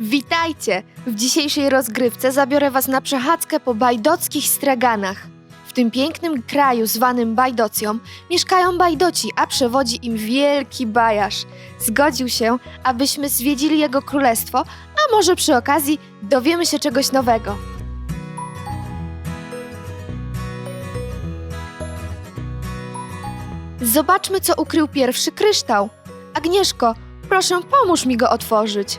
Witajcie! W dzisiejszej rozgrywce zabiorę Was na przechadzkę po bajdockich straganach. W tym pięknym kraju zwanym Bajdocją mieszkają bajdoci, a przewodzi im wielki bajarz. Zgodził się, abyśmy zwiedzili jego królestwo, a może przy okazji dowiemy się czegoś nowego. Zobaczmy, co ukrył pierwszy kryształ. Agnieszko, proszę, pomóż mi go otworzyć.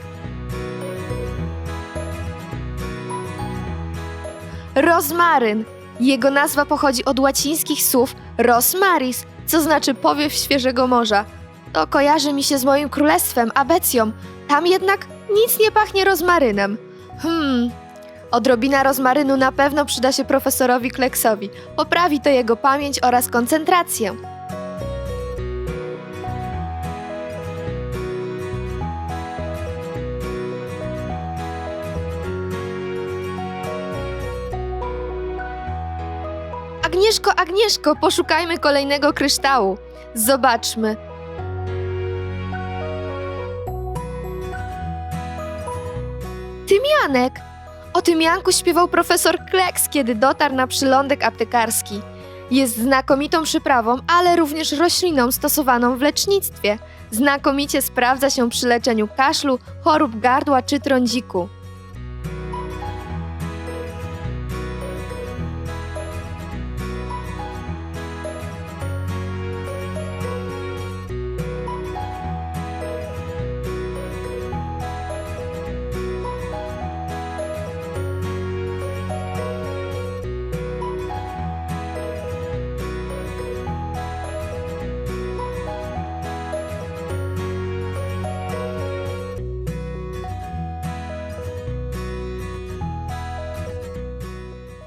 Rozmaryn. Jego nazwa pochodzi od łacińskich słów rosmaris, co znaczy powiew świeżego morza. To kojarzy mi się z moim królestwem, Abecją. Tam jednak nic nie pachnie rozmarynem. Hmm. Odrobina rozmarynu na pewno przyda się profesorowi Kleksowi. Poprawi to jego pamięć oraz koncentrację. Agnieszko, Agnieszko, poszukajmy kolejnego kryształu. Zobaczmy. Tymianek! O tymianku śpiewał profesor Kleks, kiedy dotarł na przylądek aptekarski. Jest znakomitą przyprawą, ale również rośliną stosowaną w lecznictwie. Znakomicie sprawdza się przy leczeniu kaszlu, chorób gardła czy trądziku.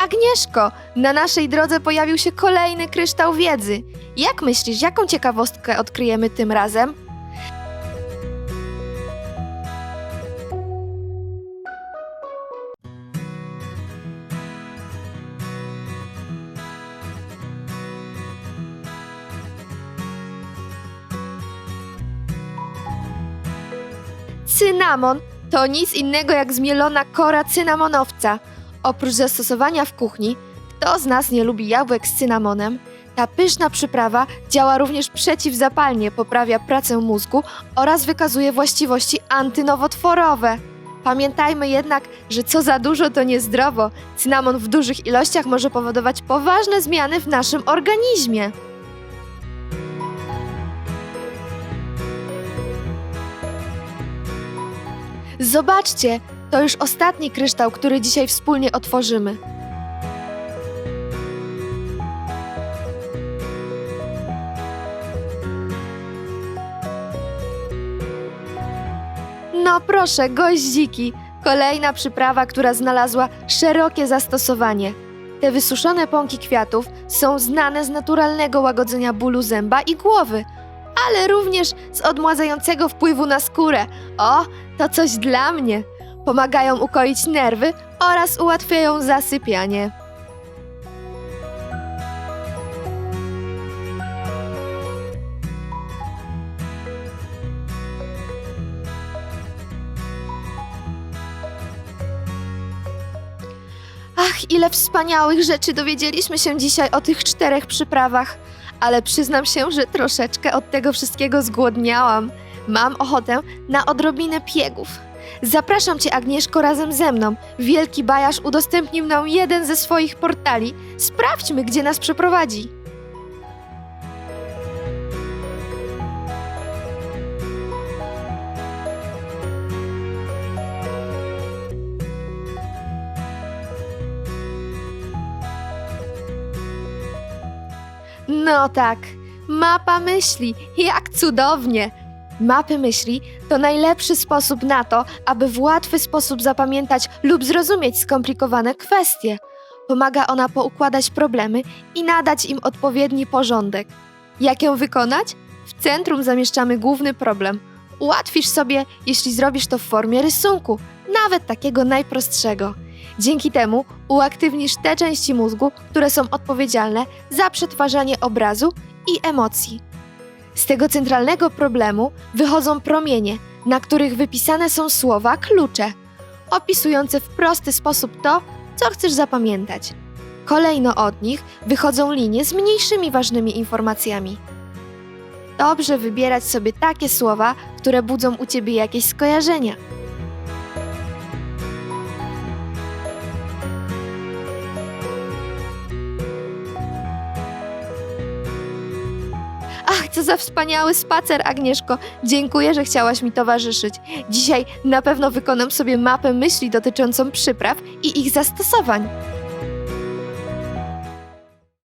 Agnieszko, na naszej drodze pojawił się kolejny kryształ wiedzy. Jak myślisz, jaką ciekawostkę odkryjemy tym razem? Cynamon to nic innego jak zmielona kora cynamonowca. Oprócz zastosowania w kuchni, kto z nas nie lubi jabłek z cynamonem? Ta pyszna przyprawa działa również przeciwzapalnie, poprawia pracę mózgu oraz wykazuje właściwości antynowotworowe. Pamiętajmy jednak, że co za dużo to niezdrowo. Cynamon w dużych ilościach może powodować poważne zmiany w naszym organizmie. Zobaczcie, to już ostatni kryształ, który dzisiaj wspólnie otworzymy. No proszę, goździki. Kolejna przyprawa, która znalazła szerokie zastosowanie. Te wysuszone pąki kwiatów są znane z naturalnego łagodzenia bólu zęba i głowy, ale również z odmładzającego wpływu na skórę. O, to coś dla mnie. Pomagają ukoić nerwy oraz ułatwiają zasypianie. Ach, ile wspaniałych rzeczy dowiedzieliśmy się dzisiaj o tych czterech przyprawach. Ale przyznam się, że troszeczkę od tego wszystkiego zgłodniałam. Mam ochotę na odrobinę piegów. Zapraszam Cię, Agnieszko, razem ze mną. Wielki Bajarz udostępnił nam jeden ze swoich portali. Sprawdźmy, gdzie nas przeprowadzi. No tak, mapa myśli, jak cudownie! Mapy myśli to najlepszy sposób na to, aby w łatwy sposób zapamiętać lub zrozumieć skomplikowane kwestie. Pomaga ona poukładać problemy i nadać im odpowiedni porządek. Jak ją wykonać? W centrum zamieszczamy główny problem. Ułatwisz sobie, jeśli zrobisz to w formie rysunku, nawet takiego najprostszego. Dzięki temu uaktywnisz te części mózgu, które są odpowiedzialne za przetwarzanie obrazu i emocji. Z tego centralnego problemu wychodzą promienie, na których wypisane są słowa klucze. opisujące w prosty sposób to, co chcesz zapamiętać. Kolejno od nich wychodzą linie z mniejszymi ważnymi informacjami. Dobrze wybierać sobie takie słowa, które budzą u ciebie jakieś skojarzenia. Ach, co za wspaniały spacer, Agnieszko. Dziękuję, że chciałaś mi towarzyszyć. Dzisiaj na pewno wykonam sobie mapę myśli dotyczącą przypraw i ich zastosowań.